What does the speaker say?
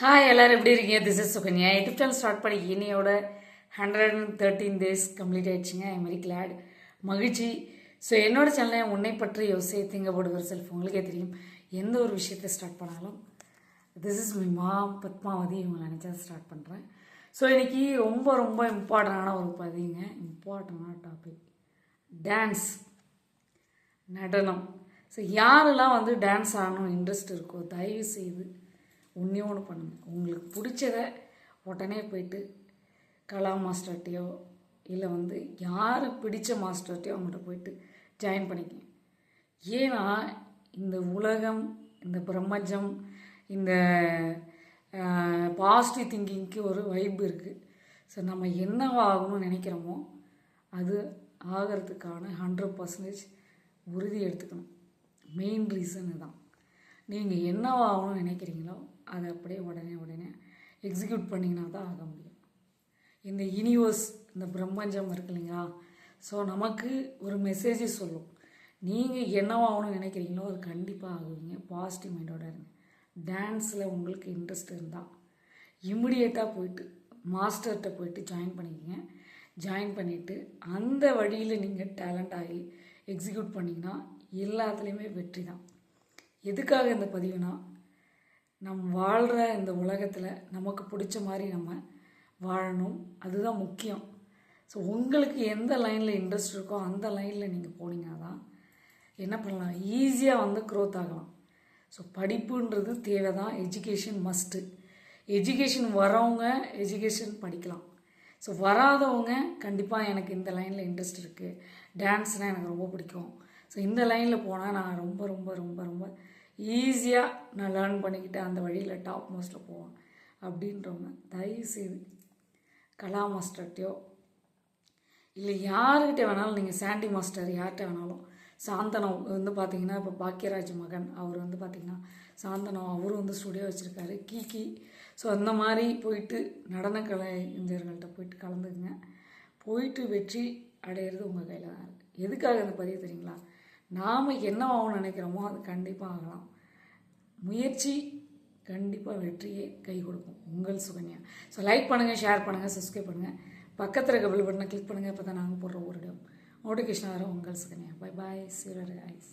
Hi எல்லோரும் எப்படி இருக்கீங்க? This is Sukanya. YouTube channel start பண்ணி இனியோட hundred and thirteen days complete ஆயிடுச்சுங்க. ஐ வெரி கிளாட் மகிழ்ச்சி. ஸோ என்னோடய சேனலை உன்னை பற்றி யோசி திங்க போடுவர் செல்ஃப் உங்களுக்கே தெரியும். எந்த ஒரு விஷயத்தை ஸ்டார்ட் பண்ணாலும் this is my mom Padmavathi இவங்களை நினச்சா ஸ்டார்ட் பண்ணுறேன் ஸோ இன்றைக்கி ரொம்ப ரொம்ப இம்பார்ட்டண்டான ஒரு பதிவுங்க. இம்பார்ட்டண்டான டாபிக் டான்ஸ் நடனம். ஸோ யாரெல்லாம் வந்து டான்ஸ் ஆடணும் இன்ட்ரெஸ்ட் இருக்கோ தயவு செய்து ஒன்றே ஒன்று பண்ணுங்கள் உங்களுக்கு பிடிச்சத உடனே போயிட்டு கலா மாஸ்டர்கிட்டையோ இல்லை வந்து யார் பிடிச்ச மாஸ்டர்கிட்டையோ அவங்கள்ட்ட போயிட்டு ஜாயின் பண்ணிக்கங்க. ஏன்னா இந்த உலகம் இந்த பிரம்மஜம் இந்த பாசிட்டிவ் திங்கிங்க்கு ஒரு வைப் இருக்குது ஸோ நம்ம என்னவாகணும்னு நினைக்கிறோமோ அது ஆகிறதுக்கான ஹண்ட்ரட் பர்சன்டேஜ் உறுதி எடுத்துக்கணும். மெயின் ரீசன் தான் நீங்கள் என்னவாகணும்னு நினைக்கிறீங்களோ அதை அப்படியே உடனே உடனே எக்ஸிக்யூட் பண்ணிங்கன்னா தான் ஆக முடியும். இந்த யூனிவர்ஸ் இந்த பிரம்மஞ்சம் இருக்கு இல்லைங்களா? ஸோ நமக்கு ஒரு மெசேஜ் சொல்லும். நீங்கள் என்னவாகணும்னு நினைக்கிறீங்களோ அது கண்டிப்பாக ஆகுவீங்க. பாசிட்டிவ் மைண்டோட இருங்க. டான்ஸில் உங்களுக்கு இன்ட்ரெஸ்ட் இருந்தால் இம்மிடியேட்டாக போயிட்டு மாஸ்டர்கிட்ட போயிட்டு ஜாயின் பண்ணிக்கோங்க. ஜாயின் பண்ணிவிட்டு அந்த வழியில் நீங்கள் டேலண்ட் ஆகி எக்ஸிக்யூட் பண்ணிங்கன்னா எல்லாத்துலேயுமே வெற்றி தான் எதுக்காக இந்த பதிவுனா நம் வாழ்கிற இந்த உலகத்தில் நமக்கு பிடிச்ச மாதிரி நம்ம வாழணும். அதுதான் முக்கியம். ஸோ உங்களுக்கு எந்த லைனில் இன்ட்ரெஸ்ட் இருக்கோ அந்த லைனில் நீங்கள் போனீங்கன்னா தான் என்ன பண்ணலாம்? ஈஸியாக வந்து க்ரோத் ஆகலாம். ஸோ படிப்புன்றது தேவை தான் எஜுகேஷன் மஸ்ட்டு எஜுகேஷன் வரவங்க எஜுகேஷன் படிக்கலாம். ஸோ வராதவங்க கண்டிப்பாக எனக்கு இந்த லைனில் இன்ட்ரெஸ்ட் இருக்குது டான்ஸ்னால் எனக்கு ரொம்ப பிடிக்கும். ஸோ இந்த லைனில் போனால் நான் ரொம்ப ரொம்ப ரொம்ப ரொம்ப ஈஸியாக நான் லேர்ன் பண்ணிக்கிட்டு அந்த வழியில் டாப் மோஸ்ட்டில் போவேன். அப்படின்றவங்க தயவுசெய்து கலா மாஸ்டர்கிட்டையோ இல்லை யாருக்கிட்ட வேணாலும் நீங்கள் சாண்டி மாஸ்டர் யார்கிட்ட வேணாலும் சாந்தனம் வந்து பார்த்தீங்கன்னா இப்போ பாக்கியராஜ் மகன் அவர் வந்து பார்த்தீங்கன்னா சாந்தனம் அவரும் வந்து ஸ்டுடியோ வச்சுருக்காரு கீகி. ஸோ அந்த மாதிரி போயிட்டு நடனக்கலை இந்தியர்கள்ட்ட போயிட்டு கலந்துக்குங்க. போயிட்டு வெற்றி அடையிறது உங்கள் கையில் தான் இருக்குது எதுக்காக அந்த பதிவு தெரியுங்களா? நாம் என்ன ஆகும்னு நினைக்கிறோமோ அது கண்டிப்பாக ஆகலாம். முயற்சி கண்டிப்பாக வெற்றியை கை கொடுக்கும். உங்கள் சுகன்யா. ஸோ லைக் பண்ணுங்கள் ஷேர் பண்ணுங்கள் சப்ஸ்கிரைப் பண்ணுங்கள் பக்கத்தில் இருக்க பில் பட்டனை கிளிக் பண்ணுங்கள் இப்போ தான் நாங்கள் போடுற ஒரு நோட்டிஃபிகேஷன் வரும் உங்கள் சுகன்யா. பை பாய் சீரர் ஐஸ்